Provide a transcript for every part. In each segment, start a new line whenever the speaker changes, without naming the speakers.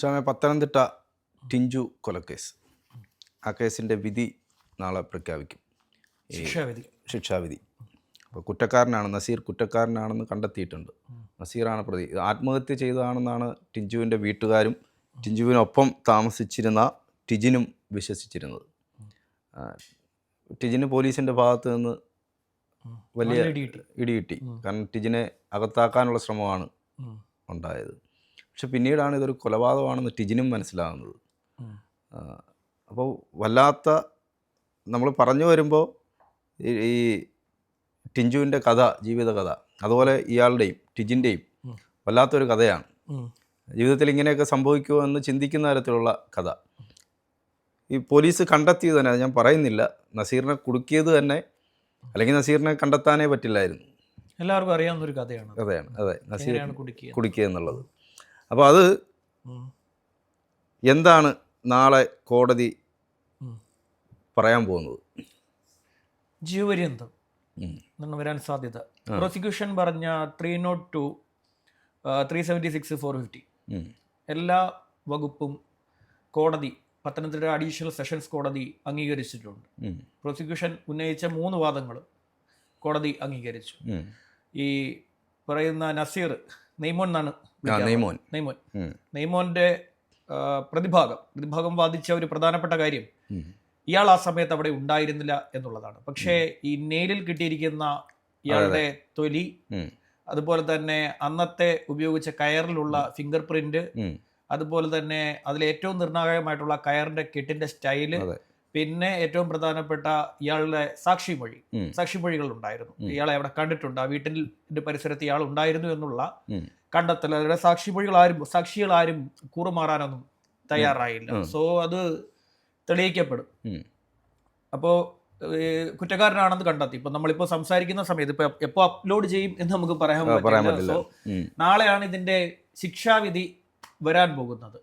ഷാമെ പത്തനംതിട്ട ടിഞ്ചു കൊലക്കേസ്. ആ കേസിന്റെ വിധി നാളെ പ്രഖ്യാപിക്കും.
ശിക്ഷാവിധി.
ശിക്ഷാവിധി. അപ്പോൾ കുറ്റക്കാരനാണ് നസീർ കുറ്റക്കാരനാണെന്ന് കണ്ടെത്തിയിട്ടുണ്ട്. നസീറാണ് പ്രതി ഇത് ആത്മഹത്യ ചെയ്തതാണെന്നാണ് ടിഞ്ചുവിന്റെ വീട്ടുകാരും ടിഞ്ചുവിനൊപ്പം താമസിച്ചിരുന്ന ടിജിനും വിശ്വസിച്ചിരുന്നത്. ടിജിന് പോലീസിന്റെ ഭാഗത്ത് നിന്ന് വലിയ.
ഇടി കിട്ടി
കാരണം ടിജിനെ അകത്താക്കാനുള്ള ശ്രമമാണ് ഉണ്ടായത്. പക്ഷെ പിന്നീടാണ് ഇതൊരു കൊലപാതകമാണെന്ന് ടിജിനും മനസ്സിലാകുന്നത്. അപ്പോൾ വല്ലാത്ത നമ്മൾ പറഞ്ഞു വരുമ്പോൾ ഈ ടിഞ്ചുവിന്റെ കഥ ജീവിതകഥ അതുപോലെ ഇയാളുടെയും
ടിജിന്റെയും
വല്ലാത്തൊരു കഥയാണ്. ജീവിതത്തിൽ ഇങ്ങനെയൊക്കെ സംഭവിക്കുമോ എന്ന് ചിന്തിക്കുന്ന തരത്തിലുള്ള കഥ. ഈ പോലീസ് കണ്ടെത്തിയത് തന്നെ ഞാൻ പറയുന്നില്ല നസീറിനെ കുടുക്കിയത് തന്നെ അല്ലെങ്കിൽ നസീറിനെ കണ്ടെത്താനേ പറ്റില്ലായിരുന്നു.
എല്ലാവർക്കും അറിയാവുന്ന ഒരു കഥയാണ്
കഥയാണ് അതെ. നസീർ കുടുക്കിയ എന്നുള്ളത്. അപ്പോൾ അത് എന്താണ് നാളെ കോടതി പറയാൻ പോകുന്നത്?
ജീവപര്യന്തം നിന്ന് വരാൻ സാധ്യത. പ്രോസിക്യൂഷൻ പറഞ്ഞ three naught two three seventy six four fifty. എല്ലാ വകുപ്പും കോടതി പത്തനംതിട്ട അഡീഷണൽ സെഷൻസ് കോടതി അംഗീകരിച്ചിട്ടുണ്ട്. പ്രോസിക്യൂഷൻ ഉന്നയിച്ച മൂന്ന് വാദങ്ങൾ കോടതി അംഗീകരിച്ചു. ഈ പറയുന്ന നസീർ നെയ്മോൻ എന്നാണ്
നെയ്മോൻ.
നെയ്മോൻ. നെയ്മോന്റെ പ്രതിഭാഗം പ്രതിഭാഗം വാദിച്ച ഒരു പ്രധാനപ്പെട്ട കാര്യം ഇയാൾ ആ സമയത്ത് അവിടെ ഉണ്ടായിരുന്നില്ല എന്നുള്ളതാണ്. പക്ഷേ ഈ നെയിലിൽ കിട്ടിയിരിക്കുന്ന ഇയാളുടെ തൊലി അതുപോലെ തന്നെ അന്നത്തെ ഉപയോഗിച്ച കയറിലുള്ള ഫിംഗർ പ്രിന്റ് അതുപോലെ തന്നെ അതിൽ ഏറ്റവും നിർണായകമായിട്ടുള്ള കയറിന്റെ കെട്ടിന്റെ
സ്റ്റൈൽ.
പിന്നെ ഏറ്റവും പ്രധാനപ്പെട്ട ഇയാളുടെ സാക്ഷിമൊഴി. സാക്ഷിമൊഴികൾ ഉണ്ടായിരുന്നു ഇയാളെ അവിടെ കണ്ടിട്ടുണ്ട്. ആ വീട്ടിന്റെ പരിസരത്ത് ഇയാൾ ഉണ്ടായിരുന്നു എന്നുള്ള. കണ്ടെത്തൽ. അവരുടെ സാക്ഷിമൊഴികൾ ആരും സാക്ഷികൾ ആരും കൂറുമാറാനൊന്നും തയ്യാറായില്ല. സോ അത് തെളിയിക്കപ്പെടും.
അപ്പോ
അപ്പോൾ കുറ്റക്കാരനാണെന്ന് കണ്ടെത്തി. ഇപ്പൊ നമ്മളിപ്പോ സംസാരിക്കുന്ന സമയത്ത് ഇപ്പൊ എപ്പോ അപ്ലോഡ് ചെയ്യും എന്ന് നമുക്ക് പറയാൻ പറ്റില്ല. സോ നാളെയാണ് ഇതിന്റെ ശിക്ഷാവിധി വരാൻ പോകുന്നത്.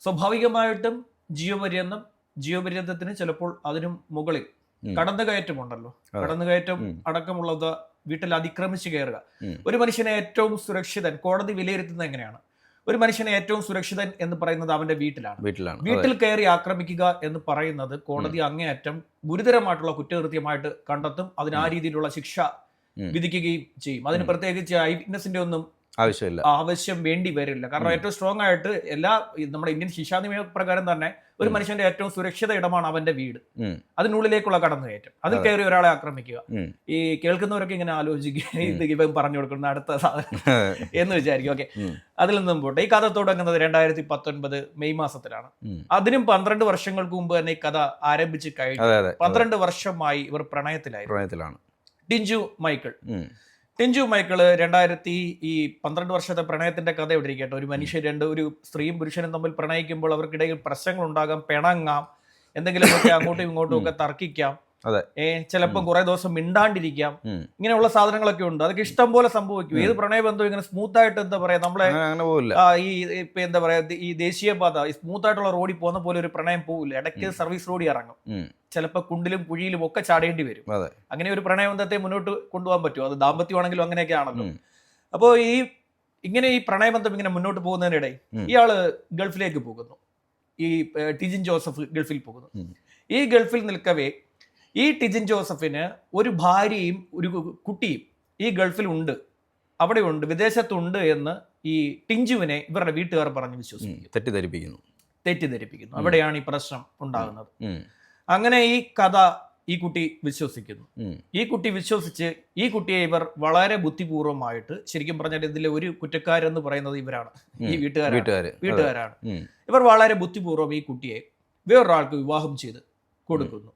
സ്വാഭാവികമായിട്ടും ജീവപര്യന്തം ജീവപര്യന്തത്തിന് ചിലപ്പോൾ അതിനും മുകളിൽ. കടന്നുകയറ്റമുണ്ടല്ലോ. കടന്നുകയറ്റം. അടക്കമുള്ളത് വീട്ടിൽ അതിക്രമിച്ച് കയറുക. ഒരു മനുഷ്യനെ ഏറ്റവും സുരക്ഷിതൻ കോടതി വിലയിരുത്തുന്നത് എങ്ങനെയാണ്? ഒരു മനുഷ്യനെ ഏറ്റവും സുരക്ഷിതൻ എന്ന് പറയുന്നത് അവന്റെ വീട്ടിലാണ്.
വീട്ടിലാണ്.
വീട്ടിൽ കയറി ആക്രമിക്കുക എന്ന് പറയുന്നത് കോടതി അങ്ങേയറ്റം ഗുരുതരമായിട്ടുള്ള കുറ്റകൃത്യമായിട്ട് കണ്ടെത്തും അതിന് ആ രീതിയിലുള്ള ശിക്ഷ വിധിക്കുകയും ചെയ്യും. അതിന് പ്രത്യേകിച്ച് ഐ വിറ്റ്നസിന്റെ ഒന്നും
ആവശ്യമില്ല.
ആവശ്യം വേണ്ടി വരില്ല. കാരണം ഏറ്റവും സ്ട്രോങ് ആയിട്ട് എല്ലാ നമ്മുടെ ഇന്ത്യൻ ശിക്ഷാ നിയമ പ്രകാരം തന്നെ ഒരു മനുഷ്യന്റെ ഏറ്റവും സുരക്ഷിത ഇടമാണ് അവന്റെ വീട്. അതിനുള്ളിലേക്കുള്ള കടന്നുകയറ്റം. അതിൽ
അതെ.
കയറി ഒരാളെ ആക്രമിക്കുക. ഈ കേൾക്കുന്നവരൊക്കെ ഇങ്ങനെ ആലോചിക്കുക ഇത് ഇവൻ പറഞ്ഞു കൊടുക്കുന്ന അടുത്ത സാധനം എന്ന് വിചാരിക്കും. ഓക്കെ. അതിൽ നിന്നും പോട്ടെ. ഈ കഥ തുടങ്ങുന്നത് രണ്ടായിരത്തി പത്തൊൻപത് മെയ് മാസത്തിലാണ്. അതിനും പന്ത്രണ്ട് വർഷങ്ങൾക്ക് മുമ്പ് തന്നെ ഈ കഥ ആരംഭിച്ച് കഴിഞ്ഞു. പന്ത്രണ്ട് വർഷമായി ഇവർ പ്രണയത്തിലായി
പ്രണയത്തിലാണ്.
ടിഞ്ചു മൈക്കിൾ. ടിഞ്ചു മൈക്കിൾ രണ്ടായിരത്തി ഈ പന്ത്രണ്ട് വർഷത്തെ പ്രണയത്തിന്റെ കഥ ഇവിടെ ഇരിക്കട്ടെ. ഒരു മനുഷ്യൻ രണ്ട് ഒരു സ്ത്രീയും പുരുഷനും തമ്മിൽ പ്രണയിക്കുമ്പോൾ അവർക്കിടയിൽ പ്രശ്നങ്ങൾ ഉണ്ടാകാം പിണങ്ങാം എന്തെങ്കിലുമൊക്കെ അങ്ങോട്ടും ഇങ്ങോട്ടും ഒക്കെ തർക്കിക്കാം.
അതെ.
ഏ ചിലപ്പോൾ കുറെ ദിവസം മിണ്ടാണ്ടിരിക്കാം. ഇങ്ങനെയുള്ള സാധനങ്ങളൊക്കെ ഉണ്ട്. അതൊക്കെ ഇഷ്ടം പോലെ സംഭവിക്കും. ഏത് പ്രണയബന്ധവും ഇങ്ങനെ സ്മൂത്ത് ആയിട്ട് എന്താ പറയാ നമ്മളെ ഈ ഇപ്പൊ എന്താ പറയാ ഈ ദേശീയപാത ഈ സ്മൂത്ത് ആയിട്ടുള്ള റോഡിൽ പോകുന്ന പോലെ ഒരു പ്രണയം പോകില്ല ഇടയ്ക്ക് സർവീസ് റോഡിൽ ഇറങ്ങും. ചിലപ്പോൾ കുണ്ടിലും കുഴിയിലും ഒക്കെ ചാടേണ്ടി വരും. അങ്ങനെ ഒരു പ്രണയബന്ധത്തെ മുന്നോട്ട് കൊണ്ടുപോകാൻ പറ്റുമോ അത് ദാമ്പത്യമാണെങ്കിലും അങ്ങനെയൊക്കെ ആണല്ലോ.
അപ്പോ
അപ്പോൾ ഈ ഇങ്ങനെ ഈ പ്രണയബന്ധം ഇങ്ങനെ മുന്നോട്ട് പോകുന്നതിനിടെ
ഉം.
ഇയാൾ ഗൾഫിലേക്ക് പോകുന്നു. ഈ ടിജിൻ ജോസഫ് ഗൾഫിൽ പോകുന്നു. ഈ ഗൾഫിൽ നിൽക്കവേ ഈ ടിജിൻ ജോസഫിന് ഒരു ഭാര്യയും ഒരു കുട്ടിയും ഈ ഗൾഫിൽ ഉണ്ട് അവിടെ ഉണ്ട് വിദേശത്തുണ്ട് എന്ന് ഈ ടിഞ്ചുവിനെ ഇവരുടെ വീട്ടുകാർ പറഞ്ഞ്
വിശ്വസിക്കുന്നു.
വിശ്വസിക്കും
തെറ്റിദ്ധരിപ്പിക്കുന്നു.
തെറ്റിദ്ധരിപ്പിക്കുന്നു അവിടെയാണ് ഈ പ്രശ്നം ഉണ്ടാകുന്നത്. അങ്ങനെ ഈ കഥ ഈ കുട്ടി വിശ്വസിക്കുന്നു. ഈ കുട്ടി വിശ്വസിച്ച് ഈ കുട്ടിയെ ഇവർ വളരെ ബുദ്ധിപൂർവമായിട്ട് ശരിക്കും പറഞ്ഞാൽ ഇതിലെ ഒരു കുറ്റക്കാരെന്ന് പറയുന്നത് ഇവരാണ്. ഈ
വീട്ടുകാർ
വീട്ടുകാരാണ്.
വീട്ടുകാര്.
വീട്ടുകാരാണ്. ഇവർ വളരെ ബുദ്ധിപൂർവം ഈ കുട്ടിയെ വേറൊരാൾക്ക് വിവാഹം ചെയ്ത് കൊടുക്കുന്നു.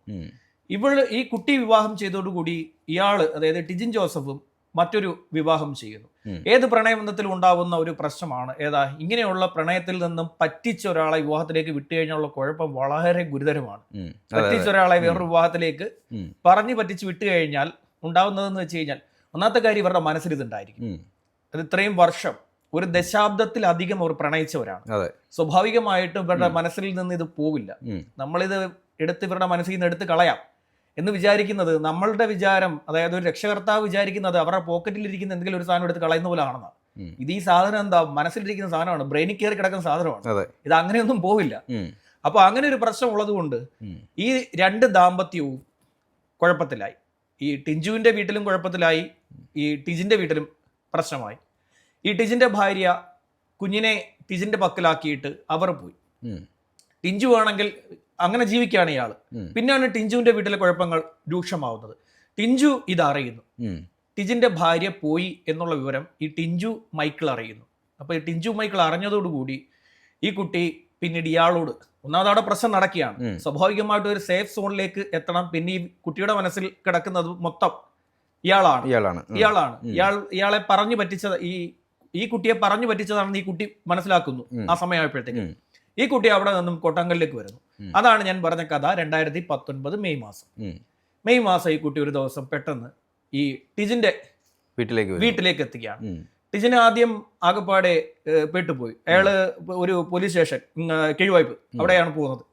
ഉം.
ഇവൾ ഈ കുട്ടി വിവാഹം ചെയ്തതോടുകൂടി ഇയാൾ അതായത് ടിജിൻ ജോസഫും മറ്റൊരു വിവാഹം ചെയ്യുന്നു. ഏത് പ്രണയബന്ധത്തിൽ ഉണ്ടാവുന്ന ഒരു പ്രശ്നമാണ്. ഏതാ ഇങ്ങനെയുള്ള പ്രണയത്തിൽ നിന്നും പറ്റിച്ച ഒരാളെ വിവാഹത്തിലേക്ക് വിട്ടുകഴിഞ്ഞുള്ള കുഴപ്പം വളരെ ഗുരുതരമാണ്. പറ്റിച്ച ഒരാളെ വേറൊരു വിവാഹത്തിലേക്ക് പറഞ്ഞു പറ്റിച്ച് വിട്ടു കഴിഞ്ഞാൽ ഉണ്ടാവുന്നതെന്ന് വെച്ച് കഴിഞ്ഞാൽ ഒന്നാമത്തെ കാര്യം ഇവരുടെ മനസ്സിൽ ഇതുണ്ടായിരിക്കും. അത് ഇത്രയും വർഷം ഒരു ദശാബ്ദത്തിലധികം അവർ പ്രണയിച്ചവരാണ്. സ്വാഭാവികമായിട്ടും ഇവരുടെ മനസ്സിൽ നിന്ന് ഇത് പോവില്ല. നമ്മളിത് എടുത്ത് ഇവരുടെ മനസ്സിൽ നിന്ന് എടുത്ത് കളയാം. എന്ന് വിചാരിക്കുന്നത് നമ്മളുടെ വിചാരം അതായത് ഒരു രക്ഷകർത്താവ് വിചാരിക്കുന്നത് അവരുടെ പോക്കറ്റിൽ ഇരിക്കുന്ന എന്തെങ്കിലും ഒരു സാധനം എടുത്ത് കളയുന്ന പോലെ
ആണെന്ന്
ഇത് ഈ സാധനം എന്താ മനസ്സിലിരിക്കുന്ന സാധനമാണ് ബ്രെയിനിൽ കയറി കിടക്കുന്ന സാധനമാണ്. ഇത് അങ്ങനെയൊന്നും പോവില്ല.
അപ്പോൾ
അപ്പൊ അങ്ങനെ ഒരു പ്രശ്നം ഉള്ളത് കൊണ്ട് ഈ രണ്ട് ദാമ്പത്യവും കുഴപ്പത്തിലായി. ഈ ടിഞ്ചുവിന്റെ വീട്ടിലും കുഴപ്പത്തിലായി ഈ ടിജിന്റെ വീട്ടിലും പ്രശ്നമായി. ഈ ടിജിന്റെ ഭാര്യ കുഞ്ഞിനെ ടിജിന്റെ പക്കലാക്കിയിട്ട് അവർ പോയി. ടിഞ്ചു ആണെങ്കിൽ അങ്ങനെ ജീവിക്കുകയാണ് ഇയാൾ. പിന്നെയാണ് ടിഞ്ചുവിന്റെ വീട്ടിലെ കുഴപ്പങ്ങൾ രൂക്ഷമാവുന്നത്. ടിഞ്ചു ഇത് അറിയുന്നു. ടിജിന്റെ ഭാര്യ പോയി എന്നുള്ള വിവരം ഈ ടിഞ്ചു മൈക്കിൾ അറിയുന്നു. അപ്പോൾ ഈ ടിഞ്ചു മൈക്കിൾ അറിഞ്ഞതോടുകൂടി ഈ കുട്ടി പിന്നീട് ഇയാളോട് ഒന്നാമത് അവിടെ പ്രശ്നം നടക്കുകയാണ്. സ്വാഭാവികമായിട്ട് ഒരു സേഫ് സോണിലേക്ക് എത്തണം. പിന്നെ ഈ കുട്ടിയുടെ മനസ്സിൽ കിടക്കുന്നത് മൊത്തം ഇയാളാണ്.
ഇയാളാണ്.
ഇയാളാണ്. ഇയാൾ ഇയാളെ പറഞ്ഞു പറ്റിച്ചത് ഈ ഈ കുട്ടിയെ പറഞ്ഞു പറ്റിച്ചതാണെന്ന് ഈ കുട്ടി മനസ്സിലാക്കുന്നു ആ സമയമായപ്പോഴത്തേക്ക്. ഈ കുട്ടി അവിടെ നിന്നും കൊട്ടാങ്കലിലേക്ക് വരുന്നു. അതാണ് ഞാൻ പറഞ്ഞ കഥ രണ്ടായിരത്തി പത്തൊൻപത് മെയ് മാസം. മെയ് മാസം ഈ കുട്ടി ഒരു ദിവസം പെട്ടെന്ന് ഈ ടിജിന്റെ
വീട്ടിലേക്ക്
വീട്ടിലേക്ക് എത്തുകയാണ്.
ഉം.
ടിജിന് ആദ്യം ആകപ്പാടെ പെട്ടുപോയി. അയാൾ ഒരു പോലീസ് സ്റ്റേഷൻ കിഴിവായ്പ് അവിടെയാണ് പോകുന്നത്.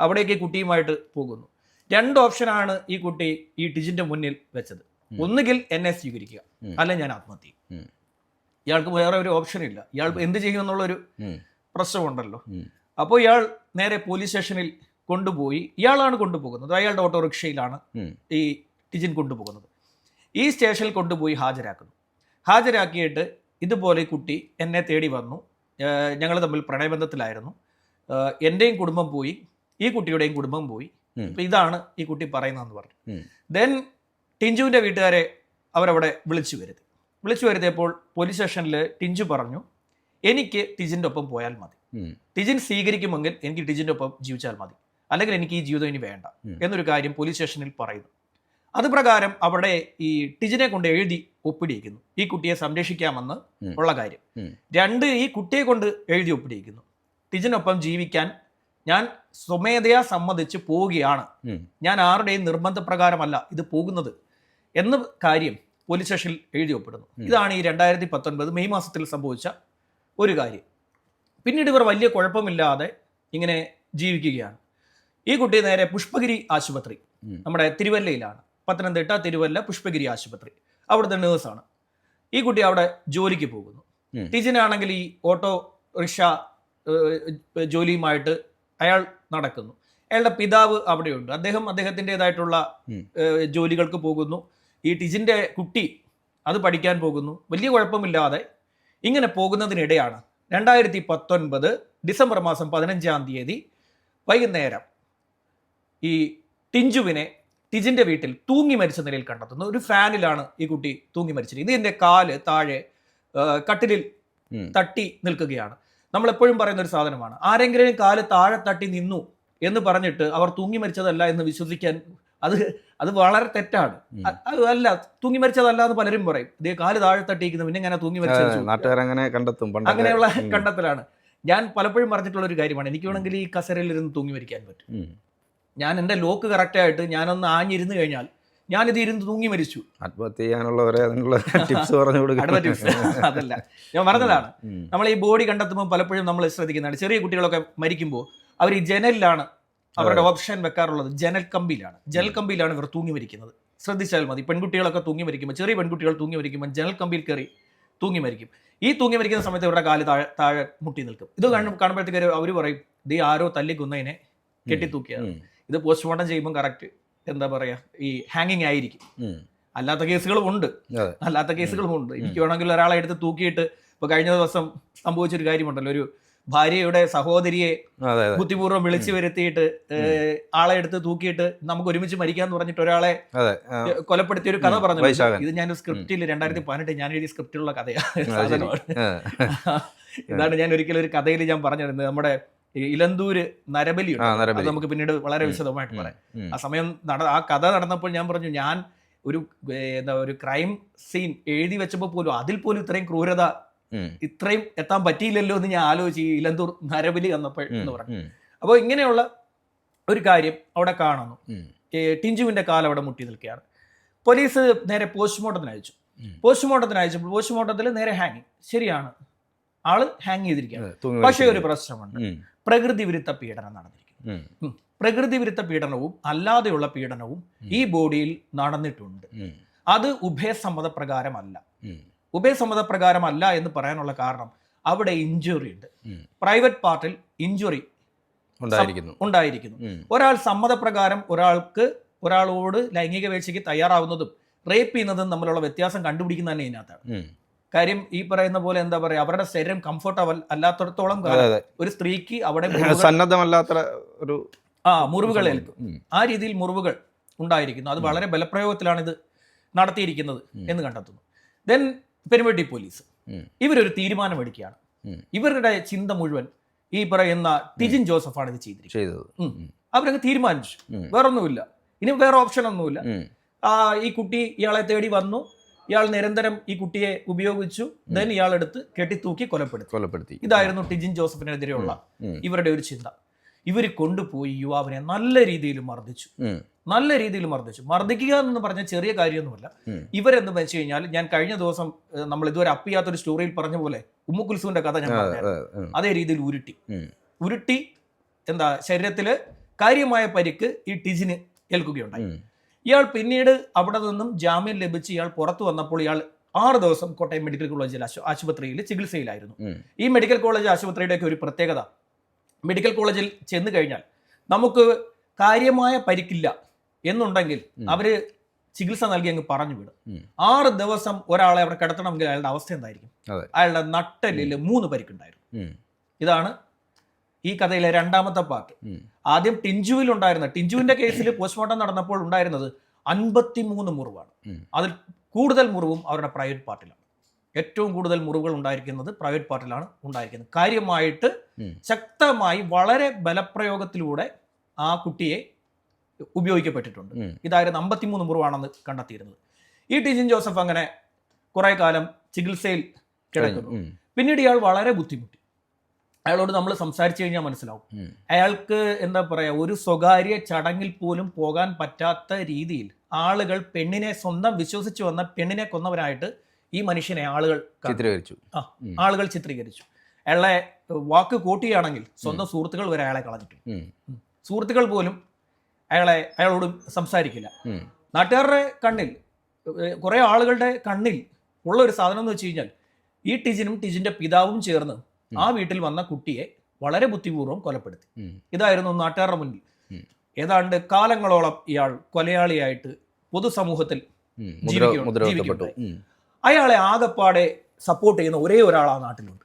അവിടേക്ക് കുട്ടിയുമായിട്ട് പോകുന്നു. രണ്ട് ഓപ്ഷനാണ് ഈ കുട്ടി ഈ ടിജിന്റെ മുന്നിൽ വെച്ചത്. ഒന്നുകിൽ എന്നെ സ്വീകരിക്കുക. അല്ലെ ഞാൻ ആത്മഹത്യ. ഇയാൾക്ക് വേറെ ഒരു ഓപ്ഷൻ ഇല്ല ഇയാൾ എന്ത് ചെയ്യുമെന്നുള്ള ഒരു
ഉം.
പ്രശ്നമുണ്ടല്ലോ. അപ്പോൾ ഇയാൾ നേരെ പോലീസ് സ്റ്റേഷനിൽ കൊണ്ടുപോയി. ഇയാളാണ് കൊണ്ടുപോകുന്നത്. അയാളുടെ ഓട്ടോറിക്ഷയിലാണ് ഈ ടിജിൻ കൊണ്ടുപോകുന്നത്. ഈ സ്റ്റേഷനിൽ കൊണ്ടുപോയി ഹാജരാക്കുന്നു. ഹാജരാക്കിയിട്ട് ഇതുപോലെ കുട്ടി എന്നെ തേടി വന്നു. ഞങ്ങൾ തമ്മിൽ പ്രണയബന്ധത്തിലായിരുന്നു. എന്റെയും കുടുംബം പോയി. ഈ കുട്ടിയുടെയും കുടുംബം പോയി. ഇതാണ് ഈ കുട്ടി പറയുന്നതെന്ന് പറഞ്ഞു. ദെൻ ടിഞ്ചുവിന്റെ വീട്ടുകാരെ അവരവിടെ വിളിച്ചു വരുത്തി. വിളിച്ചു വരുത്തിയപ്പോൾ പോലീസ് സ്റ്റേഷനിൽ ടിഞ്ചു പറഞ്ഞു എനിക്ക് ടിജിന്റെ ഒപ്പം പോയാൽ മതി. ടിജിൻ സ്വീകരിക്കുമെങ്കിൽ എനിക്ക് ടിജിന്റെ ഒപ്പം ജീവിച്ചാൽ മതി. അല്ലെങ്കിൽ എനിക്ക് ഈ ജീവിതം ഇനി വേണ്ട എന്നൊരു കാര്യം പോലീസ് സ്റ്റേഷനിൽ പറയുന്നു. അത് പ്രകാരം അവിടെ ഈ ടിജിനെ കൊണ്ട് എഴുതി ഒപ്പിടിയിക്കുന്നു. ഈ കുട്ടിയെ സംരക്ഷിക്കാമെന്ന് ഉള്ള കാര്യം. രണ്ട് ഈ കുട്ടിയെ കൊണ്ട് എഴുതി ഒപ്പിടിയിക്കുന്നു. ടിജിനൊപ്പം ജീവിക്കാൻ ഞാൻ സ്വമേധയാ സമ്മതിച്ച് പോവുകയാണ്. ഞാൻ ആരുടെയും നിർബന്ധപ്രകാരമല്ല ഇത് പോകുന്നത് എന്ന കാര്യം പോലീസ് സ്റ്റേഷനിൽ എഴുതി ഒപ്പിടുന്നു. ഇതാണ് ഈ രണ്ടായിരത്തി പത്തൊൻപത് മെയ് മാസത്തിൽ സംഭവിച്ച ഒരു കാര്യം. പിന്നീട് ഇവർ വലിയ കുഴപ്പമില്ലാതെ ഇങ്ങനെ ജീവിക്കുകയാണ്. ഈ കുട്ടി നേരെ പുഷ്പഗിരി ആശുപത്രി നമ്മുടെ തിരുവല്ലയിലാണ്. പത്തനംതിട്ട തിരുവല്ല പുഷ്പഗിരി ആശുപത്രി. അവിടുത്തെ നേഴ്സാണ്. ഈ കുട്ടി അവിടെ ജോലിക്ക് പോകുന്നു. ടീച്ചറിനാണെങ്കിൽ ഈ ഓട്ടോ റിക്ഷ ജോലിയുമായിട്ട് അയാൾ നടക്കുന്നു. അയാളുടെ പിതാവ് അവിടെയുണ്ട്. അദ്ദേഹം അദ്ദേഹത്തിന്റെതായിട്ടുള്ള. ജോലികൾക്ക് പോകുന്നു. ഈ ടിജിന്റെ കുട്ടി അത് പഠിക്കാൻ പോകുന്നു. വലിയ കുഴപ്പമില്ലാതെ ഇങ്ങനെ പോകുന്നതിനിടെയാണ് രണ്ടായിരത്തി പത്തൊൻപത് ഡിസംബർ മാസം പതിനഞ്ചാം തീയതി വൈകുന്നേരം ഈ ടിഞ്ചുവിനെ ടിജിന്റെ വീട്ടിൽ തൂങ്ങി മരിച്ച നിലയിൽ കണ്ടെത്തുന്നു. ഒരു ഫാനിലാണ് ഈ കുട്ടി തൂങ്ങി മരിച്ചത് ഇതിന്റെ കാൽ താഴെ കട്ടിലിൽ. തട്ടി നിൽക്കുകയാണ്. നമ്മൾ എപ്പോഴും പറയുന്ന ഒരു സാധനമാണ്. ആരെങ്കിലും കാൽ താഴെ തട്ടി നിന്നു എന്ന് പറഞ്ഞിട്ട് അവർ തൂങ്ങി മരിച്ചതല്ല എന്ന് വിശ്വസിക്കാൻ അത് അത് വളരെ തെറ്റാണ്. അത് അല്ല തൂങ്ങി മരിച്ചതല്ല എന്ന് പലരും പറയും. ഇതേ കാൽ താഴെ തട്ടിയിരിക്കുന്നു പിന്നെ ഇങ്ങനെ തൂങ്ങി മരിച്ചത്.
നാട്ടുകാരങ്ങനെ കണ്ടെത്തും.
അങ്ങനെയുള്ള. കണ്ടെത്തലാണ്. ഞാൻ പലപ്പോഴും പറഞ്ഞിട്ടുള്ള ഒരു കാര്യമാണ്. എനിക്ക് വേണമെങ്കിൽ ഈ കസരയിൽ ഇരുന്ന് തൂങ്ങി മരിക്കാൻ പറ്റും. ഞാൻ എന്റെ ലോക്ക് കറക്റ്റായിട്ട് ഞാനൊന്ന് ആഞ്ഞിരുന്ന് കഴിഞ്ഞാൽ ഞാനിത് ഇരുന്ന് തൂങ്ങി മരിച്ചു.
ആത്മഹത്യ ചെയ്യാനുള്ളവരെ അതിനുള്ള ടിപ്സ് പറഞ്ഞു
tips. അതല്ല. ഞാൻ പറഞ്ഞതാണ്. നമ്മൾ ഈ ബോഡി കണ്ടെത്തുമ്പോൾ പലപ്പോഴും നമ്മൾ ശ്രദ്ധിക്കുന്നതാണ്. ചെറിയ കുട്ടികളൊക്കെ മരിക്കുമ്പോൾ അവർ ഈ ജനലിലാണ് അവരുടെ ഓപ്ഷൻ വെക്കാറുള്ളത് ജനൽ കമ്പിയിലാണ്. ജനൽ കമ്പിയിലാണ് ഇവർ തൂങ്ങി മരിക്കുന്നത്. ശ്രദ്ധിച്ചാൽ മതി. പെൺകുട്ടികളൊക്കെ തൂങ്ങി മരിക്കുമ്പോൾ ചെറിയ പെൺകുട്ടികൾ തൂങ്ങി മരിക്കുമ്പോൾ ജനൽ കമ്പിയിൽ കയറി തൂങ്ങി മരിക്കും. ഈ തൂങ്ങി മരിക്കുന്ന സമയത്ത് ഇവരുടെ കാൽ താഴെ താഴെ മുട്ടി നിൽക്കും. ഇത് കാണുമ്പോൾ കാണുമ്പോഴത്തേക്ക് അവർ പറയും ഇത് ആരോ തല്ലി കൊന്നതിനെ കെട്ടിത്തൂക്കിയാണ്
ഉം.
ഇത് പോസ്റ്റ്മോർട്ടം ചെയ്യുമ്പോൾ കറക്റ്റ് എന്താ പറയാ ഈ ഹാങ്ങിങ് ആയിരിക്കും. അല്ലാത്ത കേസുകളും ഉണ്ട്. അല്ലാത്ത കേസുകളും ഉണ്ട്. എനിക്ക് വേണമെങ്കിൽ ഒരാളെ എടുത്ത് തൂക്കിയിട്ട് ഇപ്പൊ കഴിഞ്ഞ ദിവസം സംഭവിച്ചൊരു കാര്യമുണ്ടല്ലോ. ഒരു ഭാര്യയുടെ സഹോദരിയെ ബുദ്ധിപൂർവം വിളിച്ചു വരുത്തിയിട്ട് ആളെ എടുത്ത് തൂക്കിയിട്ട് നമുക്ക് ഒരുമിച്ച് മരിക്കാന്ന് പറഞ്ഞിട്ട് ഒരാളെ കൊലപ്പെടുത്തിയ ഒരു കഥ പറഞ്ഞു ഇത് ഞാൻ സ്ക്രിപ്റ്റിൽ രണ്ടായിരത്തി പതിനെട്ട് ഞാൻ എഴുതിയ സ്ക്രിപ്റ്റിലുള്ള കഥയാണ്. ഇതാണ് ഞാൻ ഒരിക്കലും ഒരു കഥയിൽ ഞാൻ പറഞ്ഞിരുന്നത്. നമ്മുടെ ഇലന്തൂര് നരബലി. അത് നമുക്ക് പിന്നീട് വളരെ വിശദമായിട്ട് പറയാം. ആ സമയം നട ആ കഥ നടന്നപ്പോൾ ഞാൻ പറഞ്ഞു ഞാൻ ഒരു എന്താ ഒരു ക്രൈം സീൻ എഴുതി വെച്ചപ്പോൾ പോലും അതിൽ പോലും ഇത്രയും ക്രൂരത. ഇത്രയും എത്താൻ പറ്റിയില്ലല്ലോ എന്ന് ഞാൻ ആലോചിച്ച് ഇലന്തൂർ നരബലി വന്നപ്പോൾ എന്ന് പറഞ്ഞു. അപ്പോൾ ഇങ്ങനെയുള്ള ഒരു കാര്യം അവിടെ കാണുന്നു. ടിഞ്ചുവിന്റെ കാലം അവിടെ മുട്ടി നിൽക്കുകയാണ്. പോലീസ് നേരെ പോസ്റ്റ്മോർട്ടത്തിന് അയച്ചു. പോസ്റ്റ്മോർട്ടത്തിന് അയച്ചപ്പോൾ പോസ്റ്റ്മോർട്ടത്തിൽ നേരെ ഹാങ്ങിങ് ശരിയാണ്. ആൾ ഹാങ് ചെയ്തിരിക്കുകയാണ്. പക്ഷേ ഒരു പ്രശ്നമുണ്ട്. പ്രകൃതി വിരുദ്ധ പീഡനം നടന്നിരിക്കുന്നു. പ്രകൃതി വിരുദ്ധ പീഡനവും അല്ലാതെയുള്ള പീഡനവും ഈ ബോഡിയിൽ നടന്നിട്ടുണ്ട്. അത് ഉഭയസമ്മത പ്രകാരമല്ല. ഉഭയസമ്മതപ്രകാരമല്ല എന്ന് പറയാനുള്ള കാരണം അവിടെ ഇഞ്ചുറി ഉണ്ട്. പ്രൈവറ്റ് പാർട്ടിൽ ഇഞ്ചുറി
ഉണ്ടായിരിക്കുന്നു.
ഉണ്ടായിരിക്കുന്നു. ഒരാൾ സമ്മതപ്രകാരം ഒരാൾക്ക് ഒരാളോട് ലൈംഗിക വീഴ്ചയ്ക്ക് തയ്യാറാവുന്നതും റേപ്പ് ചെയ്യുന്നതും തമ്മിലുള്ള വ്യത്യാസം കണ്ടുപിടിക്കുന്ന തന്നെ ഇതിനകത്താണ്. കാര്യം ഈ പറയുന്ന പോലെ എന്താ പറയാ അവരുടെ ശരീരം കംഫർട്ടബിൾ അല്ലാത്തടത്തോളം ഒരു സ്ത്രീക്ക് അവിടെ
സന്നദ്ധമല്ലാത്ത ഒരു
ആ മുറിവുകൾ ഏൽക്കും. ആ രീതിയിൽ മുറിവുകൾ ഉണ്ടായിരിക്കുന്നു. അത് വളരെ ബലപ്രയോഗത്തിലാണ് ഇത് നടത്തിയിരിക്കുന്നത് എന്ന് കണ്ടെത്തുന്നു. Then Perumbatti police. ഇവരൊരു
തീരുമാനമെടുക്കുകയാണ്.
ഇവരുടെ ചിന്ത മുഴുവൻ ഈ പറയുന്ന ടിജിൻ ജോസഫാണ് ഇത് ചെയ്തിരിക്കുന്നത്. അവരങ്ങ് തീരുമാനിച്ചു. വേറൊന്നുമില്ല. ഇനി വേറെ ഓപ്ഷൻ ഒന്നുമില്ല. ഈ കുട്ടി ഇയാളെ തേടി വന്നു. ഇയാൾ നിരന്തരം ഈ കുട്ടിയെ ഉപയോഗിച്ചു. ദെൻ ഇയാളെടുത്ത് കെട്ടിത്തൂക്കി കൊലപ്പെടുത്തി.
കൊലപ്പെടുത്തി.
ഇതായിരുന്നു ടിജിൻ ജോസഫിനെതിരെയുള്ള. ഇവരുടെ ഒരു ചിന്ത. ഇവർ കൊണ്ടുപോയി യുവാവിനെ നല്ല രീതിയിൽ മർദ്ദിച്ചു. നല്ല രീതിയിൽ മർദ്ദിച്ചു. മർദ്ദിക്കുക എന്ന് പറഞ്ഞ ചെറിയ കാര്യമൊന്നുമല്ല. ഇവരെന്ന് വെച്ച് കഴിഞ്ഞാൽ ഞാൻ കഴിഞ്ഞ ദിവസം നമ്മൾ ഇതുവരെ അപ്പ് ചെയ്യാത്തൊരു സ്റ്റോറിയിൽ പറഞ്ഞ പോലെ ഉമ്മുക്കുൽസുവിന്റെ കഥ ഞാൻ പറഞ്ഞു
അതേ
രീതിയിൽ ഉരുട്ടി. ഉരുട്ടി എന്താ ശരീരത്തിൽ കാര്യമായ പരിക്ക് ഈ ടിജിന് ഏൽക്കുകയുണ്ടായി. ഇയാൾ പിന്നീട് അവിടെ നിന്നും ജാമ്യം ലഭിച്ച് ഇയാൾ പുറത്തു വന്നപ്പോൾ ഇയാൾ ആറ് ദിവസം കോട്ടയം മെഡിക്കൽ കോളേജിൽ ആശുപത്രിയിൽ ചികിത്സയിലായിരുന്നു. ഈ മെഡിക്കൽ കോളേജ് ആശുപത്രിയുടെയൊക്കെ ഒരു പ്രത്യേകത മെഡിക്കൽ കോളേജിൽ ചെന്ന് കഴിഞ്ഞാൽ നമുക്ക് കാര്യമായ പരിക്കില്ല. എന്നുണ്ടെങ്കിൽ. അവർ ചികിത്സ നൽകി അങ്ങ് പറഞ്ഞു വിടും. ആറ് ദിവസം ഒരാളെ അവിടെ കിടത്തണമെങ്കിൽ അയാളുടെ അവസ്ഥ എന്തായിരിക്കും. അയാളുടെ നട്ടലിൽ മൂന്ന് പരിക്കുണ്ടായിരുന്നു. ഇതാണ് ഈ കഥയിലെ രണ്ടാമത്തെ പാർട്ട് ആദ്യം ടിഞ്ചുവിൽ ഉണ്ടായിരുന്ന ടിഞ്ചുവിന്റെ കേസിൽ പോസ്റ്റ്മോർട്ടം നടന്നപ്പോൾ ഉണ്ടായിരുന്നത് അൻപത്തിമൂന്ന് മുറിവാണ്. അതിൽ കൂടുതൽ മുറിവും അവരുടെ പ്രൈവറ്റ് പാർട്ടിലാണ് ഏറ്റവും കൂടുതൽ മുറിവുകൾ ഉണ്ടായിരിക്കുന്നത് പ്രൈവറ്റ് പാർട്ടിലാണ് ഉണ്ടായിരിക്കുന്നത്. കാര്യമായിട്ട് ശക്തമായി വളരെ ബലപ്രയോഗത്തിലൂടെ ആ കുട്ടിയെ ഉപയോഗിക്കപ്പെട്ടിട്ടുണ്ട്. ഇതായിരുന്നു അമ്പത്തിമൂന്ന് മുറിവാണെന്ന് കണ്ടെത്തിയിരുന്നത്. ഈ ടിജിൻ ജോസഫ് അങ്ങനെ കുറെ കാലം ചികിത്സയിൽ കിടക്കുന്നു. പിന്നീട് ഇയാൾ വളരെ ബുദ്ധിമുട്ടി. അയാളോട് നമ്മൾ സംസാരിച്ചു കഴിഞ്ഞാൽ മനസ്സിലാവും. അയാൾക്ക് എന്താ പറയാ ഒരു സ്വകാര്യ ചടങ്ങിൽ പോലും പോകാൻ പറ്റാത്ത രീതിയിൽ ആളുകൾ പെണ്ണിനെ സ്വന്തം വിശ്വസിച്ചു വന്ന പെണ്ണിനെ കൊന്നവരായിട്ട് ഈ മനുഷ്യനെ ആളുകൾ
ചിത്രീകരിച്ചു.
ആ, ആളുകൾ ചിത്രീകരിച്ചു. അയാളെ വാക്ക് കൂട്ടിയാണെങ്കിൽ സ്വന്തം സുഹൃത്തുക്കൾ വരെ അയാളെ കളഞ്ഞിട്ടുണ്ട്.
ഉം.
സുഹൃത്തുക്കൾ പോലും അയാളെ അയാളോട് സംസാരിക്കില്ല. നാട്ടുകാരുടെ കണ്ണിൽ കുറേ ആളുകളുടെ കണ്ണിൽ ഉള്ള ഒരു സാധനം എന്ന് വെച്ച് കഴിഞ്ഞാൽ ഈ ടിജിനും ടിജിന്റെ പിതാവും ചേർന്ന് ആ വീട്ടിൽ വന്ന കുട്ടിയെ വളരെ ബുദ്ധിപൂർവം കൊലപ്പെടുത്തി. ഇതായിരുന്നു നാട്ടുകാരുടെ മുന്നിൽ. ഏതാണ്ട് കാലങ്ങളോളം ഇയാൾ കൊലയാളിയായിട്ട് പൊതുസമൂഹത്തിൽ ജീവിക്കുകയുണ്ടായി. അയാളെ ആകപ്പാടെ സപ്പോർട്ട് ചെയ്യുന്ന ഒരേ ഒരാൾ ആ നാട്ടിലുണ്ട്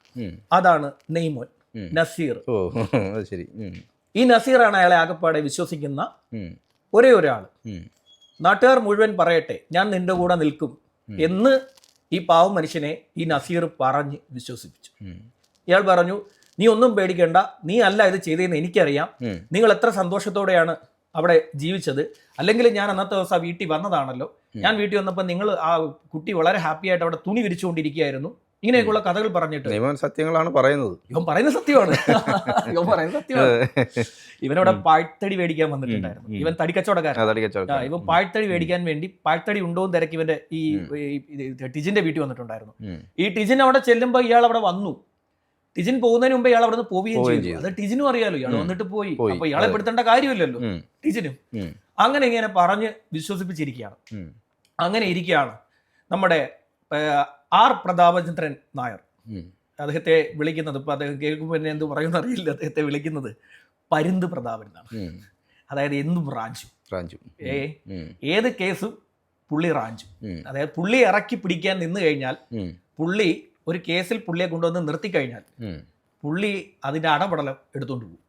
അതാണ് നെയ്മോൻ നസീർ.
ഓ ശരി.
ഈ നസീറാണ് അയാളെ ആകപ്പാടെ വിശ്വസിക്കുന്ന. ഒരേ ഒരാൾ. നാട്ടുകാർ മുഴുവൻ പറയട്ടെ ഞാൻ നിന്റെ കൂടെ നിൽക്കും എന്ന് ഈ പാവം മനുഷ്യനെ ഈ നസീർ പറഞ്ഞ് വിശ്വസിപ്പിച്ചു. ഇയാൾ പറഞ്ഞു നീ ഒന്നും പേടിക്കേണ്ട നീ അല്ല ഇത് ചെയ്തതെന്ന് എനിക്കറിയാം. നിങ്ങൾ എത്ര സന്തോഷത്തോടെയാണ് അവിടെ ജീവിച്ചത്. അല്ലെങ്കിൽ ഞാൻ അന്നത്തെ ദിവസം വീട്ടിൽ വന്നതാണല്ലോ. ഞാൻ വീട്ടിൽ വന്നപ്പോൾ നിങ്ങൾ ആ കുട്ടി വളരെ ഹാപ്പി ആയിട്ട് അവിടെ തുണി വിരിച്ചുകൊണ്ടിരിക്കുകയായിരുന്നു. ഇങ്ങനെയൊക്കെയുള്ള കഥകൾ പറഞ്ഞിട്ട്
സത്യങ്ങളാണ് പറയുന്നത്.
ഇവൻ പറയുന്ന സത്യമാണ്. ഇവൻ പറയുന്ന സത്യമാണ്. ഇവനവിടെ പാഴ്ത്തടി മേടിക്കാൻ വന്നിട്ടുണ്ടായിരുന്നു. ഇവൻ തടിക്കച്ചവടക്കാരൻ. ഇവൻ പാഴ്ത്തടി മേടിക്കാൻ വേണ്ടി പാഴ്ത്തടി ഉണ്ടോ എന്ന് തിരക്കി ഇവന്റെ ഈ ടിജിന്റെ വീട്ടിൽ വന്നിട്ടുണ്ടായിരുന്നു. ഈ ടിജിൻ അവിടെ ചെല്ലുമ്പോൾ ഇയാൾ അവിടെ വന്നു. ടിജിൻ പോകുന്നതിന് മുമ്പ് ഇയാൾ അവിടെ നിന്ന് പോവുകയും ചെയ്തു. അത് ടിജിനും അറിയാലോ ഇയാൾ വന്നിട്ട് പോയി. അപ്പൊ ഇയാളെ. പെടുത്തേണ്ട കാര്യമില്ലല്ലോ. ടിജിനും. അങ്ങനെ ഇങ്ങനെ പറഞ്ഞ് വിശ്വസിപ്പിച്ചിരിക്കുകയാണ്. അങ്ങനെ ഇരിക്കുകയാണ്. നമ്മുടെ ആർ പ്രതാപചന്ദ്രൻ നായർ. അദ്ദേഹത്തെ വിളിക്കുന്നത് ഇപ്പൊ അദ്ദേഹം കേൾക്കുമ്പോൾ എന്നെ എന്ത് പറയുമെന്ന് അറിയില്ല. അദ്ദേഹത്തെ വിളിക്കുന്നത് പരുന്ത് പ്രതാപൻ എന്നാണ്. അതായത് എന്നും റാഞ്ചു.
റാഞ്ചു.
ഏ? ഏത് കേസും പുള്ളി റാഞ്ചു. അതായത് പുള്ളി ഇറക്കി പിടിക്കാൻ നിന്ന് കഴിഞ്ഞാൽ പുള്ളി ഒരു കേസിൽ പുള്ളിയെ കൊണ്ടുവന്ന് നിർത്തി കഴിഞ്ഞാൽ പുള്ളി അതിന്റെ അടപടലം എടുത്തുകൊണ്ട് പോകും.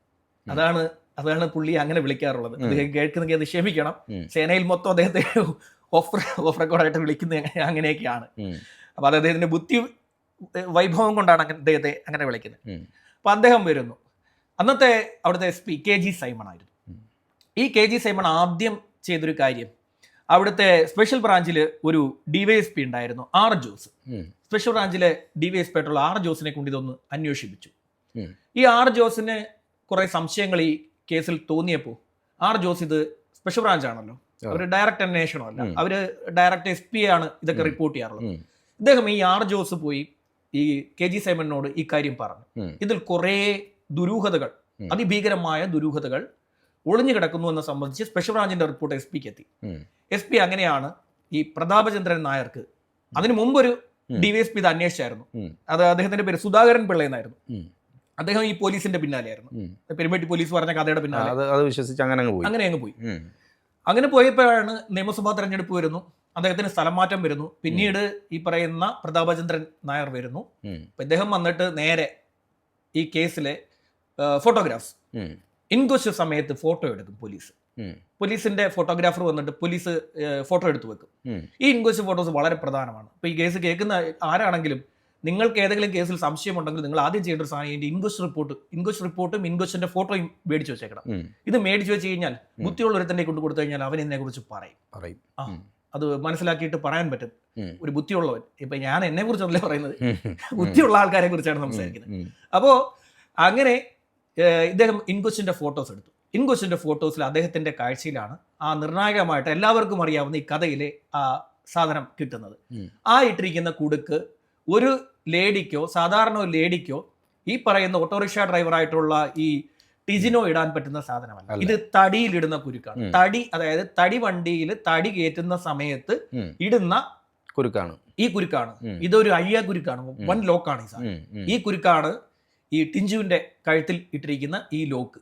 അതാണ് അതാണ് പുള്ളി അങ്ങനെ വിളിക്കാറുള്ളത്. അദ്ദേഹം കേൾക്കുന്നെങ്കിൽ അത് ക്ഷമിക്കണം. സേനയിൽ മൊത്തം അദ്ദേഹത്തെ ഓഫ് ഓഫ് റെക്കോർഡായിട്ട് വിളിക്കുന്ന അങ്ങ- അങ്ങനെയൊക്കെയാണ്
ഉം.
അപ്പൊ അത് അദ്ദേഹത്തിന്റെ ബുദ്ധി വൈഭവം കൊണ്ടാണ് അങ്ങനെ അദ്ദേഹത്തെ അങ്ങനെ വിളിക്കുന്നത്. അപ്പോൾ അദ്ദേഹം വരുന്നു. അന്നത്തെ അവിടുത്തെ S P K G Simon ആയിരുന്നു ഈ കെ ജി സൈമൺ ആദ്യം ചെയ്തൊരു കാര്യം അവിടുത്തെ സ്പെഷ്യൽ ബ്രാഞ്ചിൽ ഒരു ഡിവൈഎസ് പി ഉണ്ടായിരുന്നു ആർ ജോസ്. സ്പെഷ്യൽ ബ്രാഞ്ചിലെ ഡിവൈഎസ് പി ആയിട്ടുള്ള ആർ ജോസിനെ കൊണ്ട് ഇതൊന്ന് അന്വേഷിപ്പിച്ചു. ഈ ആർ ജോസിന് കുറെ സംശയങ്ങൾ ഈ കേസിൽ തോന്നിയപ്പോൾ ആർ ജോസ് ഇത് സ്പെഷ്യൽ ബ്രാഞ്ച് ആണല്ലോ. അവർ ഡയറക്റ്റ് അന്വേഷണമല്ല.
അവർ
അവർ ഡയറക്റ്റ് എസ് പി ആണ് ഇതൊക്കെ റിപ്പോർട്ട് ചെയ്യാറുള്ളത്. ഇദ്ദേഹം ഈ ആർ ജോസ് പോയി ഈ കെ ജി സൈമണിനോട് ഇക്കാര്യം കാര്യം പറഞ്ഞു ഇതിൽ കുറേ ദുരൂഹതകൾ അതിഭീകരമായ ദുരൂഹതകൾ ഒളിഞ്ഞു കിടക്കുന്നു എന്ന് സംബന്ധിച്ച് സ്പെഷ്യൽ ബ്രാഞ്ചിന്റെ റിപ്പോർട്ട് എസ് പിക്ക് എത്തി. എസ് പി അങ്ങനെയാണ് ഈ പ്രതാപചന്ദ്രൻ നായർക്ക് അതിനു മുമ്പൊരു
എസ്
പി ഇത് അന്വേഷിച്ചായിരുന്നു. അത് അദ്ദേഹത്തിന്റെ പേര് സുധാകരൻ പിള്ള എന്നായിരുന്നു. അദ്ദേഹം ഈ പോലീസിന്റെ പിന്നാലെയായിരുന്നു. പെരുമേട്ടി പോലീസ് പറഞ്ഞ കഥയുടെ പിന്നാലെ.
വിശ്വസിച്ച് അങ്ങനെ അങ്ങ് പോയി.
അങ്ങനെ അങ്ങ് പോയി. അങ്ങനെ പോയപ്പോഴാണ് നിയമസഭാ തെരഞ്ഞെടുപ്പ് വരുന്നു. അദ്ദേഹത്തിന് സ്ഥലം മാറ്റം വരുന്നു. പിന്നീട് ഈ പറയുന്ന പ്രതാപചന്ദ്രൻ നായർ വരുന്നു. അപ്പൊ ഇദ്ദേഹം വന്നിട്ട് നേരെ ഈ കേസിലെ ഫോട്ടോഗ്രാഫ്സ്. ഇൻക്വസ്റ്റ് സമയത്ത് ഫോട്ടോ എടുക്കും പോലീസ്. പോലീസിന്റെ ഫോട്ടോഗ്രാഫർ വന്നിട്ട് പോലീസ് ഫോട്ടോ എടുത്തു വെക്കും. ഈ ഇൻക്വസ്റ്റ് ഫോട്ടോസ് വളരെ പ്രധാനമാണ്. ഇപ്പൊ ഈ കേസ് കേൾക്കുന്ന ആരാണെങ്കിലും നിങ്ങൾക്ക് ഏതെങ്കിലും കേസിൽ സംശയമുണ്ടെങ്കിൽ നിങ്ങൾ ആദ്യം ചെയ്യേണ്ട ഒരു സാധനം ഇതിന്റെ ഇൻക്വസ്റ്റ് റിപ്പോർട്ട് ഇൻക്വസ്റ്റ് റിപ്പോർട്ടും ഇൻക്വസ്റ്റിന്റെ ഫോട്ടോയും മേടിച്ചു വെച്ചേക്കണം. ഇത് മേടിച്ചു വെച്ച് കഴിഞ്ഞാൽ ബുദ്ധിയുള്ള തന്നെ കൊണ്ടു കൊടുത്തു കഴിഞ്ഞാൽ അവൻ ഇതിനെ കുറിച്ച് പറയും.
പറയും.
അത് മനസ്സിലാക്കിയിട്ട് പറയാൻ പറ്റും. ഒരു ബുദ്ധിയുള്ളവൻ. ഇപ്പൊ ഞാൻ എന്നെ കുറിച്ചല്ലേ പറയുന്നത്. ബുദ്ധിയുള്ള ആൾക്കാരെ കുറിച്ചാണ് സംസാരിക്കുന്നത്.
അപ്പോ
അപ്പോൾ അങ്ങനെ ഇദ്ദേഹം ഇൻക്വസ്റ്റിന്റെ ഫോട്ടോസ് എടുത്തു. ഇൻക്വസ്റ്റിന്റെ ഫോട്ടോസിൽ അദ്ദേഹത്തിന്റെ കാഴ്ചയിലാണ് ആ നിർണായകമായിട്ട് എല്ലാവർക്കും അറിയാവുന്ന ഈ കഥയിലെ ആ സാധനം കിട്ടുന്നത്. ആ ഇട്ടിരിക്കുന്ന കുടുക്ക് ഒരു ലേഡിക്കോ സാധാരണ ഒരു ലേഡിക്കോ ഈ പറയുന്ന ഓട്ടോറിക്ഷ ഡ്രൈവറായിട്ടുള്ള ഈ ടിജിനോ ഇടാൻ പറ്റുന്ന സാധനമല്ല. ഇത് തടിയിലിടുന്ന കുരുക്കാണ്. തടി അതായത് തടി വണ്ടിയിൽ തടി കയറ്റുന്ന സമയത്ത് ഇടുന്ന
കുരുക്കാണ്.
ഈ കുരുക്കാണ്. ഇതൊരു അയ്യ കുരുക്കാണ്. വൺ ലോക്കാണ് ഈ സാധനം. ഈ കുരുക്കാണ് ഈ ടിഞ്ചുവിന്റെ കഴുത്തിൽ ഇട്ടിരിക്കുന്ന ഈ ലോക്ക്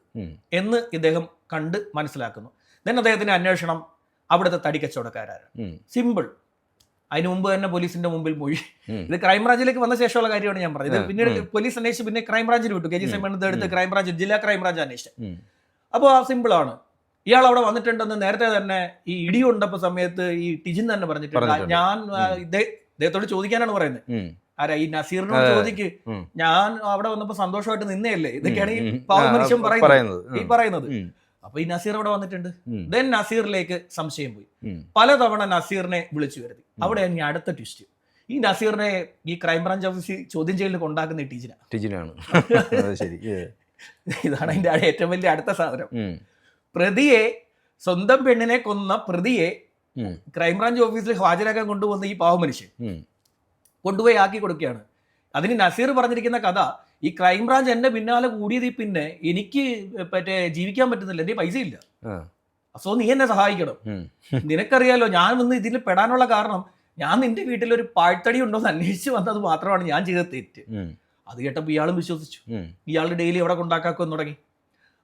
എന്ന് ഇദ്ദേഹം കണ്ട് മനസ്സിലാക്കുന്നു. ദെൻ അദ്ദേഹത്തിന്റെ അന്വേഷണം അവിടുത്തെ തടി കച്ചവടക്കാരാണ്. സിമ്പിൾ. അതിന് മുമ്പ് തന്നെ പോലീസിന്റെ മുമ്പിൽ
പോയി.
ഇത് ക്രൈംബ്രാഞ്ചിലേക്ക് വന്ന ശേഷമുള്ള കാര്യമാണ് ഞാൻ പറഞ്ഞത്. പിന്നീട് പോലീസ് അന്വേഷിച്ച് പിന്നെ ക്രൈംബ്രാഞ്ചിൽ വിട്ടു. കെ ജി
ഉം.
സെമ്മണ്ണത്ത് എടുത്ത്. ക്രൈംബ്രാഞ്ച് ജില്ലാ ക്രൈംബ്രാഞ്ച് അന്വേഷിച്ചു. അപ്പോൾ ആ സിമ്പിളാണ്. ഇയാൾ അവിടെ വന്നിട്ടുണ്ടെന്ന് നേരത്തെ തന്നെ ഈ ഇടി ഉണ്ടപ്പോ സമയത്ത് ഈ ടിജിൻ തന്നെ പറഞ്ഞിട്ടുണ്ട്. ഞാൻ ഇദ്ദേഹത്തോട് ചോദിക്കാനാണ് പറയുന്നത്. ആരാ ഈ നസീറിനോട് ചോദിക്ക്. ഞാൻ അവിടെ വന്നപ്പോ സന്തോഷമായിട്ട് നിന്നേയല്ലേ? ഇതൊക്കെയാണ് ഈ പാവ മനുഷ്യൻ പറയുന്നത്. ഈ. പറയുന്നത്. അപ്പൊ ഈ നസീർ അവിടെ വന്നിട്ടുണ്ട്. ദെൻ നസീറിലേക്ക് സംശയം പോയി. പലതവണ നസീറിനെ വിളിച്ചു വരുത്തി. അവിടെയാണ് ഇനി അടുത്ത ട്വിസ്റ്റ് ഈ നസീറിനെ ഈ ക്രൈംബ്രാഞ്ച് ഓഫീസിൽ ചോദ്യം ചെയ്യലിൽ കൊണ്ടാക്കുന്ന ടീച്ചിനാണ് ടീച്ചറാണ്.
ശരി.
ഇതാണ് അതിന്റെ ഏറ്റവും വലിയ അടുത്ത സാധനം. പ്രതിയെ സ്വന്തം പെണ്ണിനെ കൊന്ന പ്രതിയെ. ക്രൈംബ്രാഞ്ച് ഓഫീസിൽ ഹാജരാക്കാൻ കൊണ്ടുവന്ന ഈ പാവ മനുഷ്യൻ കൊണ്ടുപോയി ആക്കി കൊടുക്കുകയാണ്. അതിന് നസീർ പറഞ്ഞിരിക്കുന്ന കഥ ഈ ക്രൈംബ്രാഞ്ച് എന്നെ പിന്നാലെ കൂടിയത് പിന്നെ എനിക്ക് മറ്റേ ജീവിക്കാൻ പറ്റുന്നില്ല. എന്റെ പൈസ ഇല്ല. സോ നീ എന്നെ സഹായിക്കണം. നിനക്കറിയാലോ ഞാൻ വന്ന് ഇതിൽ പെടാനുള്ള കാരണം ഞാൻ നിന്റെ വീട്ടിൽ ഒരു പാഴ്ത്തടി ഉണ്ടോ എന്ന് അന്വേഷിച്ച് വന്നത് മാത്രമാണ് ഞാൻ ചെയ്ത തെറ്റ്. അത് കേട്ടപ്പോൾ ഇയാളും വിശ്വസിച്ചു. ഇയാൾ ഡെയിലി എവിടെ കൊണ്ടാക്കാക്കുമെന്ന് തുടങ്ങി.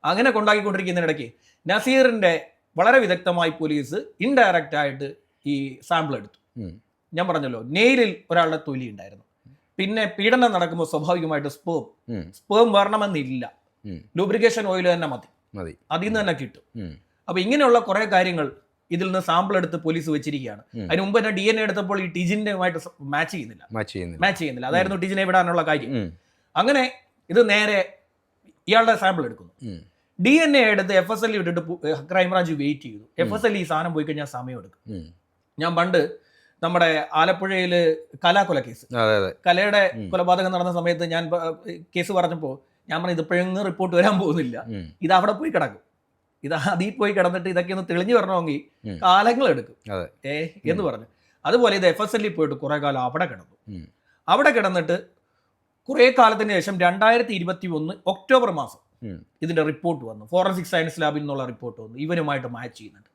അങ്ങനെ കൊണ്ടാക്കിക്കൊണ്ടിരിക്കുന്നതിനിടയ്ക്ക് നസീറിന്റെ വളരെ വിദഗ്ധമായി പോലീസ് ഇൻഡയറക്റ്റ് ആയിട്ട് ഈ സാമ്പിൾ എടുത്തു. ഞാൻ പറഞ്ഞല്ലോ നെയിലിൽ ഒരാളുടെ തൊലി ഉണ്ടായിരുന്നു. പിന്നെ പീഡനം നടക്കുമ്പോൾ സ്വാഭാവികമായിട്ട് സ്പേം. സ്പേം വരണമെന്നില്ല. ലൂബ്രിക്കേഷൻ ഓയിൽ തന്നെ മതി.
മതി.
അതിൽ നിന്ന് തന്നെ കിട്ടും. അപ്പൊ ഇങ്ങനെയുള്ള കുറെ കാര്യങ്ങൾ ഇതിൽ നിന്ന് സാമ്പിൾ എടുത്ത് പോലീസ് വെച്ചിരിക്കുകയാണ്. അതിന് മുമ്പ് തന്നെ ഡി എൻ എ എടുത്തപ്പോൾ ഈ ടിജിനുമായിട്ട് മാച്ച് ചെയ്യുന്നില്ല.
മാച്ച് ചെയ്യുന്നില്ല.
മാച്ച് ചെയ്യുന്നില്ല. അതായിരുന്നു ടിജിനെ വിടാനുള്ള കാര്യം. അങ്ങനെ ഇത് നേരെ ഇയാളുടെ സാമ്പിൾ എടുക്കുന്നു. ഡി എൻ എ എടുത്ത് എഫ് എസ് എൽ ഇട്ടിട്ട് ക്രൈംബ്രാഞ്ച് വെയിറ്റ് ചെയ്തു. എഫ് എസ് എൽ ഈ സാധനം പോയി കഴിഞ്ഞാൽ സമയം എടുക്കും ഞാൻ പണ്ട് നമ്മുടെ ആലപ്പുഴയിൽ കലാകൊല കേസ്.
അതെ അതെ.
കലയുടെ കൊലപാതകം നടന്ന സമയത്ത് ഞാൻ കേസ് പറഞ്ഞപ്പോൾ ഞാൻ പറഞ്ഞു ഇതിപ്പോഴെങ്ങും റിപ്പോർട്ട് വരാൻ പോകുന്നില്ല. ഇത് അവിടെ പോയി കിടക്കും. ഇത് അതിൽ പോയി കിടന്നിട്ട് ഇതൊക്കെ ഒന്ന് തെളിഞ്ഞു വരണമെങ്കിൽ കാലങ്ങൾ എടുക്കും.
അതെ.
ഏ എന്ന് പറഞ്ഞു. അതുപോലെ ഇത് എഫ് എസ് എല്ലിൽ പോയിട്ട് കുറെ കാലം അവിടെ കിടന്നു. അവിടെ കിടന്നിട്ട് കുറെ കാലത്തിന് ശേഷം രണ്ടായിരത്തി ഇരുപത്തി ഒന്ന് ഒക്ടോബർ മാസം ഇതിന്റെ റിപ്പോർട്ട് വന്നു. ഫോറൻസിക് സയൻസ് ലാബിൽ നിന്നുള്ള റിപ്പോർട്ട് വന്നു. ഇവനുമായിട്ട് മാച്ച് ചെയ്യുന്നുണ്ട്.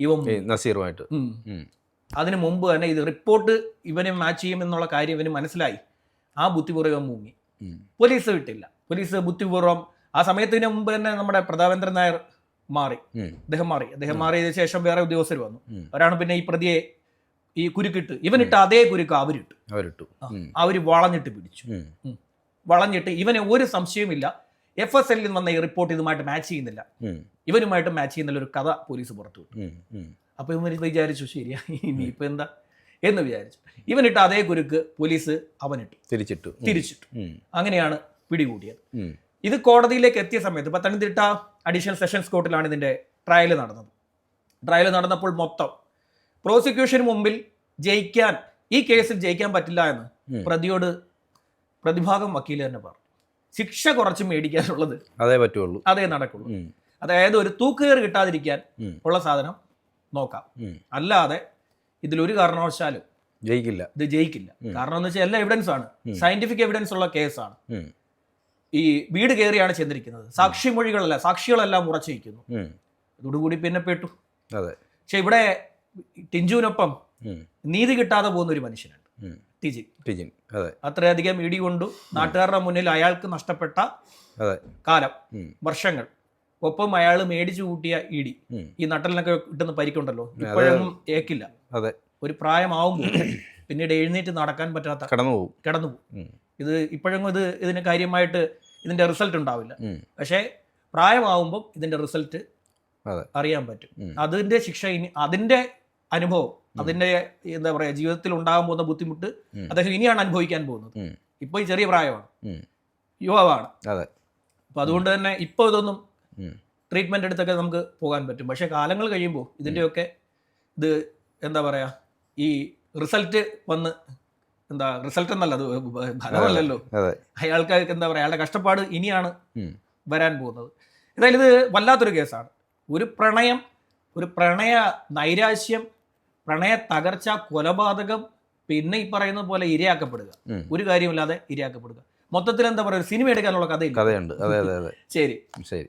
ഇവൻ
നസീറുമായിട്ട്.
അതിന് മുമ്പ് തന്നെ ഇത് റിപ്പോർട്ട് ഇവനെ മാച്ച് ചെയ്യുമെന്നുള്ള കാര്യം ഇവന് മനസ്സിലായി. ആ ബുദ്ധിപൂർവം മുങ്ങി. പോലീസ് വിട്ടില്ല. പോലീസ് ബുദ്ധിപൂർവം ആ സമയത്തിന് മുമ്പ് തന്നെ നമ്മുടെ പ്രതാപേന്ദ്രൻ നായർ മാറി. അദ്ദേഹം മാറി. അദ്ദേഹം മാറിയതിനു ശേഷം വേറെ ഉദ്യോഗസ്ഥർ വന്നു. അവരാണ് പിന്നെ ഈ പ്രതിയെ ഈ കുരുക്കിട്ട് ഇവനിട്ട് അതേ കുരുക്ക് അവരിട്ടു.
അവരിട്ടു.
അവർ വളഞ്ഞിട്ട് പിടിച്ചു. വളഞ്ഞിട്ട് ഇവന് ഒരു സംശയമില്ല എഫ് എസ് എല്ലിൽ വന്ന ഈ റിപ്പോർട്ട് ഇതുമായിട്ട് മാച്ച് ചെയ്യുന്നില്ല.
ഇവരുമായിട്ട്
ഇവനുമായിട്ട് മാച്ച് ചെയ്യുന്നില്ല ഒരു കഥ പോലീസ് പുറത്തു വിട്ടു
ഉം. ഉം.
അപ്പൊ ഇവൻ വിചാരിച്ചു ശരിയാ ഇനിയിപ്പോ എന്താ? എന്ന് വിചാരിച്ചു. ഇവനിട്ട് അതേ കുരുക്ക് പോലീസ് അവനിട്ടു.
തിരിച്ചിട്ടു.
തിരിച്ചിട്ടു. അങ്ങനെയാണ് പിടികൂടിയത്. ഇത് കോടതിയിലേക്ക് എത്തിയ സമയത്ത് പത്തനംതിട്ട അഡീഷണൽ സെഷൻസ് കോർട്ടിലാണ് ഇതിന്റെ ട്രയൽ നടന്നത്. ട്രയൽ നടന്നപ്പോൾ മൊത്തം പ്രോസിക്യൂഷന് മുമ്പിൽ ജയിക്കാൻ ഈ കേസിൽ ജയിക്കാൻ പറ്റില്ല എന്ന് പ്രതിയോട് പ്രതിഭാഗം വക്കീൽ തന്നെ പറഞ്ഞു. ശിക്ഷ കുറച്ച് മേടിക്കാനുള്ളത്
അതേ പറ്റുള്ളൂ.
അതേ നടക്കുള്ളൂ. അതായത് ഒരു തൂക്കുകയർ കിട്ടാതിരിക്കാൻ ഉള്ള സാധനം നോക്കാം. അല്ലാതെ ഇതിലൊരു കാരണവശാലും
ജയിക്കില്ല.
ഇത് ജയിക്കില്ല. കാരണം എന്ന് വെച്ചാൽ എല്ലാ എവിഡൻസ് ആണ്. സയന്റിഫിക് എവിഡൻസ് ഉള്ള കേസാണ്. ഈ വീട് കയറിയാണ് ചെന്നിരിക്കുന്നത്. സാക്ഷിമൊഴികളല്ല സാക്ഷികളെല്ലാം ഉറച്ചിരിക്കുന്നു അതോടുകൂടി പിന്നെ പെട്ടു.
അതെ.
പക്ഷെ ഇവിടെ ടിഞ്ചുവിനൊപ്പം നീതി കിട്ടാതെ പോകുന്ന ഒരു മനുഷ്യനുണ്ട്. ടിജിൻ
ടിജിൻ. അതെ.
അത്രയധികം ഇടി കൊണ്ടു നാട്ടുകാരുടെ മുന്നിൽ അയാൾക്ക് നഷ്ടപ്പെട്ട കാലം വർഷങ്ങൾ. ഒപ്പം അയാൾ മേടിച്ചു കൂട്ടിയ ഇടി. ഈ നട്ടലിനൊക്കെ കിട്ടുന്ന പരിക്കുണ്ടല്ലോ ഇപ്പോഴൊന്നും ഏക്കില്ല.
അതെ.
ഒരു പ്രായമാവുമ്പോൾ പിന്നീട് എഴുന്നേറ്റ് നടക്കാൻ പറ്റാത്ത
കടന്നു പോകും
കിടന്നു പോകും ഇത് ഇപ്പോഴെങ്ങും ഇത് ഇതിന് കാര്യമായിട്ട് ഇതിന്റെ റിസൾട്ട് ഉണ്ടാവില്ല. പക്ഷേ പ്രായമാവുമ്പോൾ ഇതിന്റെ റിസൾട്ട് അറിയാൻ പറ്റും. അതിന്റെ ശിക്ഷ ഇനി അതിന്റെ അനുഭവം അതിന്റെ എന്താ പറയാ ജീവിതത്തിൽ ഉണ്ടാകാൻ പോകുന്ന ബുദ്ധിമുട്ട്. അദ്ദേഹം ഇനിയാണ് അനുഭവിക്കാൻ പോകുന്നത്. ഇപ്പൊ ഈ ചെറിയ പ്രായമാണ്. യുവാവാണ്. അപ്പൊ അതുകൊണ്ട് തന്നെ ഇപ്പൊ ഇതൊന്നും
ഉം.
ട്രീറ്റ്മെന്റ് എടുത്തൊക്കെ നമുക്ക് പോകാൻ പറ്റും. പക്ഷേ കാലങ്ങൾ കഴിയുമ്പോൾ ഇതിന്റെയൊക്കെ ഇത് എന്താ പറയാ ഈ റിസൾട്ട് വന്ന് എന്താ റിസൾട്ട് എന്നല്ല അത് ഫലമല്ലല്ലോ. അയാൾക്ക് എന്താ പറയാ അയാളുടെ കഷ്ടപ്പാട് ഇനിയാണ് വരാൻ പോകുന്നത്. എന്തായാലും ഇത് വല്ലാത്തൊരു കേസാണ്. ഒരു പ്രണയം ഒരു പ്രണയ നൈരാശ്യം പ്രണയ തകർച്ച കൊലപാതകം പിന്നെ ഈ പറയുന്ന പോലെ ഇരയാക്കപ്പെടുക. ഒരു കാര്യമില്ലാതെ ഇരയാക്കപ്പെടുക. മൊത്തത്തിൽ എന്താ പറയുക സിനിമ എടുക്കാനുള്ള കഥയില്ല.
കഥയുണ്ട്. അതെ അതെ അതെ.
ശരി.
ശരി.